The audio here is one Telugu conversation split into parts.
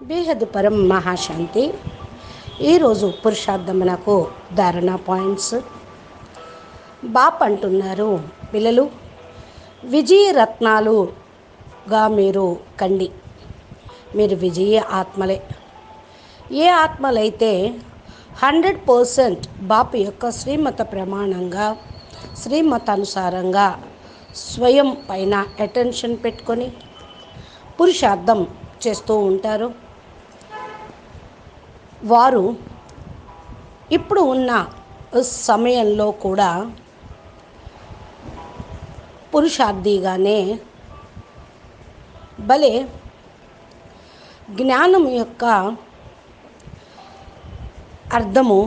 బేహద్ పరం మహాశాంతి. ఈరోజు పురుషార్థమునకు ధారణ పాయింట్స్. బాప్ అంటున్నారు పిల్లలు విజయ రత్నాలుగా మీరు కండి. మీరు విజయ ఆత్మలే. ఏ ఆత్మలైతే హండ్రెడ్ పర్సెంట్ బాపు యొక్క శ్రీమత ప్రమాణంగా శ్రీమతానుసారంగా స్వయం పైన అటెన్షన్ పెట్టుకొని పురుషార్థం చేస్తూ ఉంటారు. వారు ఇప్పుడు ఉన్న సమయంలో కూడా పురుషార్థిగానే భలే జ్ఞానం యొక్క అర్థము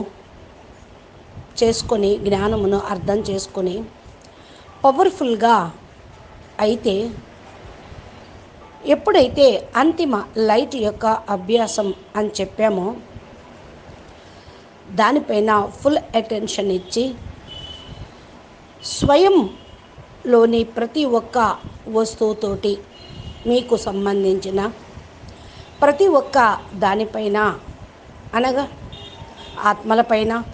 చేసుకొని జ్ఞానమును అర్థం చేసుకొని పవర్ఫుల్గా అయితే ఎప్పుడైతే అంతిమ లైట్ యొక్క అభ్యాసం అని చెప్పామో దానిపైన ఫుల్ అటెన్షన్ ఇచ్చి స్వయంలోని ప్రతి ఒక్క వస్తువుతోటి మీకు సంబంధించిన ప్రతి ఒక్క దానిపైన అనగా ఆత్మలపైన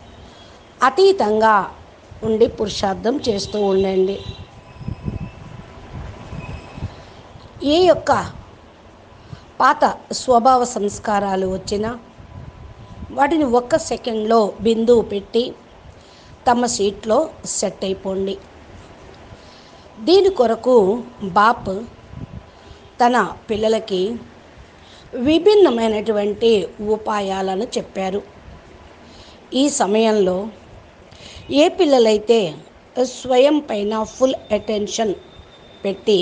అతీతంగా ఉండి పురుషార్థం చేస్తూ ఉండండి. ఏ యొక్క పాత స్వభావ సంస్కారాలు వచ్చినా వాటిని ఒక్క సెకండ్లో బిందువు పెట్టి తమ సీట్లో సెట్ అయిపోండి. దీని కొరకు బాప్ తన పిల్లలకి విభిన్నమైనటువంటి ఉపాయాలను చెప్పారు. ఈ సమయంలో ఏ పిల్లలైతే స్వయం పైన ఫుల్ అటెన్షన్ పెట్టి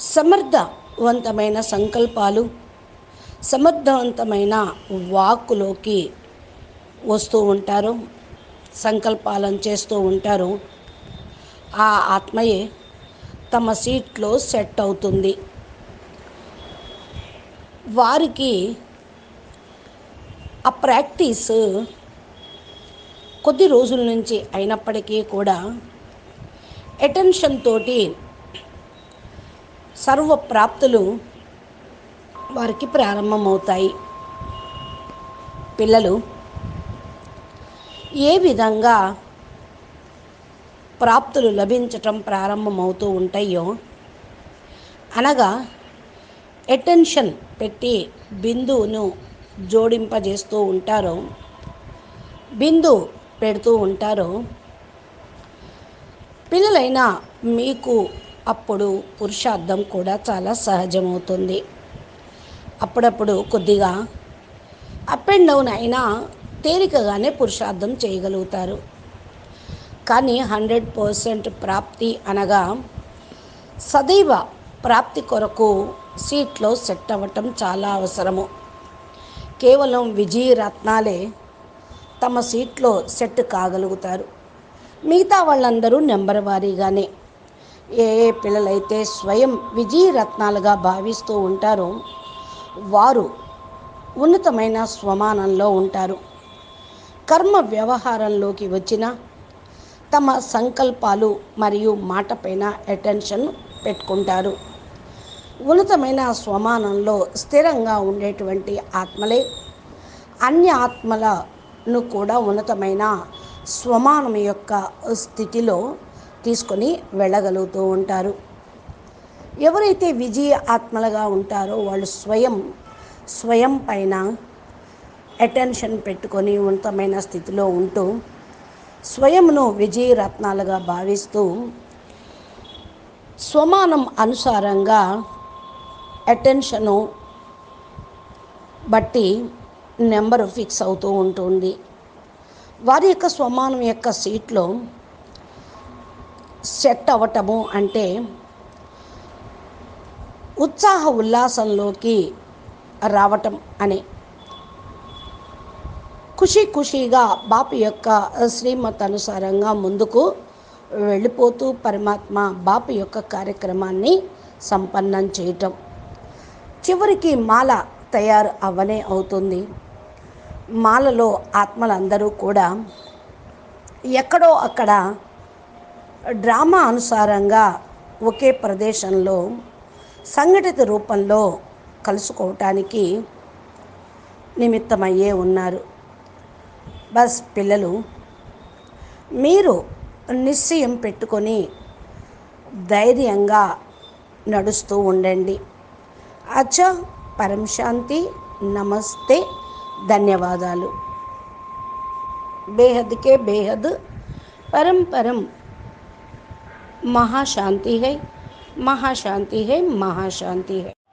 సమర్థవంతమైన సంకల్పాలు సమర్థవంతమైన వాక్కులోకి వస్తూ ఉంటారు సంకల్పాలను చేస్తూ ఉంటారు. ఆ ఆత్మయే తమ సీట్లో సెట్ అవుతుంది. వారికి ఆ ప్రాక్టీస్ కొద్ది రోజుల నుంచి అయినప్పటికీ కూడా అటెన్షన్ తోటి సర్వ ప్రాప్తులు వారికి ప్రారంభమవుతాయి. పిల్లలు ఏ విధంగా ప్రాప్తులు లభించటం ప్రారంభమవుతూ ఉంటాయో అనగా అటెన్షన్ పెట్టి బిందువును జోడింపజేస్తూ ఉంటారో బిందు పెడుతూ ఉంటారో పిల్లలైన మీకు అప్పుడు పురుషార్థం కూడా చాలా సహజమవుతుంది. అప్పుడప్పుడు కొద్దిగా అప్ అండ్ డౌన్ అయినా తేలికగానే పురుషార్థం చేయగలుగుతారు. కానీ హండ్రెడ్ పర్సెంట్ ప్రాప్తి అనగా సదైవ ప్రాప్తి కొరకు సీట్లో సెట్ అవ్వటం చాలా అవసరము. కేవలం విజయరత్నాలే తమ సీట్లో సెట్ కాగలుగుతారు. మిగతా వాళ్ళందరూ నెంబర్ వారీగానే ఏ ఏ పిల్లలైతే స్వయం విజయరత్నాలుగా భావిస్తూ ఉంటారో వారు ఉన్నతమైన స్వమానంలో ఉంటారు. కర్మ వ్యవహారంలోకి వచ్చిన తమ సంకల్పాలు మరియు మాటపైన అటెన్షన్ పెట్టుకుంటారు. ఉన్నతమైన స్వమానంలో స్థిరంగా ఉండేటువంటి ఆత్మలే అన్య ఆత్మలను కూడా ఉన్నతమైన స్వమానం యొక్క స్థితిలో తీసుకొని వెళ్ళగలుగుతూ ఉంటారు. ఎవరైతే విజయ ఆత్మలుగా ఉంటారో వాళ్ళు స్వయం స్వయం పైన అటెన్షన్ పెట్టుకొని ఉన్నతమైన స్థితిలో ఉంటూ స్వయంను విజయరత్నాలుగా భావిస్తూ స్వమానం అనుసారంగా అటెన్షను బట్టి నెంబరు ఫిక్స్ అవుతూ ఉంటుంది. వారి యొక్క స్వమానం యొక్క సీట్లో సెట్ అవ్వటము అంటే ఉత్సాహ ఉల్లాసంలోకి రావటం అనే. ఖుషి ఖుషీగా బాపు యొక్క శ్రీమత్ అనుసారంగా ముందుకు వెళ్ళిపోతూ పరమాత్మ బాపు యొక్క కార్యక్రమాన్ని సంపన్నం చేయటం. చివరికి మాల తయారు అవ్వనే అవుతుంది. మాలలో ఆత్మలందరూ కూడా ఎక్కడో అక్కడ డ్రామా అనుసారంగా ఒకే ప్రదేశంలో సంఘటిత రూపంలో కలుసుకోవటానికి నిమిత్తమయ్యే ఉన్నారు బస్ పిల్లలు మీరు నిశ్చయం పెట్టుకొని ధైర్యంగా నడుస్తూ ఉండండి అచ్చా పరం శాంతి నమస్తే ధన్యవాదాలు बेहद के बेहद परम परम महाशांति है महाशांति है महाशांति है।